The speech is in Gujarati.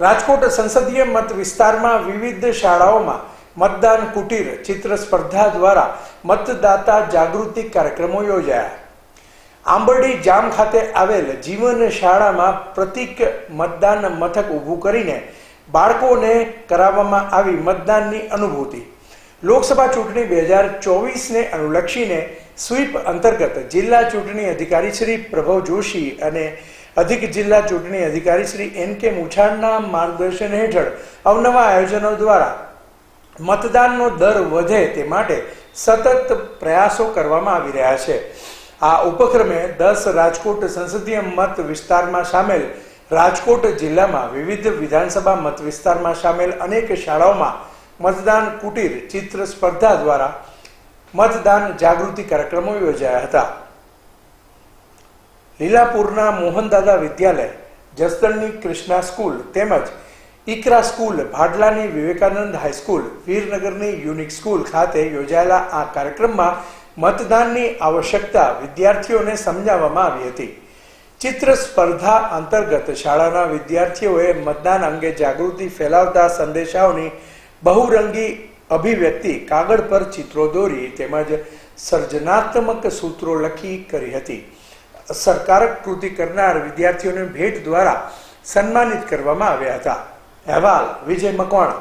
રાજકોટ સંસદીય મત વિસ્તારમાં વિવિધ શાળાઓમાં મતદાન કુટીર, ચિત્ર સ્પર્ધા દ્વારા મતદાતા જાગૃતિ કાર્યક્રમો યોજાયા. આંબરડી જામ ખાતે આવેલ જીવન શાળામાં પ્રતિક મતદાન મથક ઊભું કરીને બાળકોને કરાવવામાં આવી મતદાનની અનુભૂતિ. લોકસભા ચૂંટણી બે હજાર ચોવીસને અનુલક્ષીને સ્વીપ અંતર્ગત જિલ્લા ચૂંટણી અધિકારી શ્રી પ્રભવ જોશી અને અધિક જિલ્લા ચૂંટણી અધિકારી શ્રી એન કે મુછાણના માર્ગદર્શન હેઠળ અવનવા આયોજનો દ્વારા મતદાનનો દર વધે તે માટે સતત પ્રયાસો કરવામાં આવી રહ્યા છે. આ ઉપક્રમે દસ રાજકોટ સંસદીય મત વિસ્તારમાં સામેલ રાજકોટ જિલ્લામાં વિવિધ વિધાનસભા મત વિસ્તારમાં સામેલ અનેક શાળાઓમાં મતદાન કુટીર ચિત્ર સ્પર્ધા દ્વારા મતદાન જાગૃતિ કાર્યક્રમો યોજાયા હતા. લીલાપુરના મોહનદાદા વિદ્યાલય, જસદણની કૃષ્ણા સ્કૂલ તેમજ ઇકરા સ્કૂલ, ભાડલાની વિવેકાનંદ હાઈસ્કૂલ વીરનગરની યુનિક સ્કૂલ ખાતે યોજાયેલા આ કાર્યક્રમમાં મતદાનની આવશ્યકતા વિદ્યાર્થીઓને સમજાવવામાં આવી હતી. ચિત્ર સ્પર્ધા અંતર્ગત શાળાના વિદ્યાર્થીઓએ મતદાન અંગે જાગૃતિ ફેલાવતા સંદેશાઓની બહુરંગી અભિવ્યક્તિ કાગળ પર ચિત્રો દોરી તેમજ સર્જનાત્મક સૂત્રો લખી કરી હતી. અસરકારક કૃતિ કરનાર વિદ્યાર્થીઓને ભેટ દ્વારા સન્માનિત કરવામાં આવ્યા હતા. અહેવાલ વિજય મકવાણા.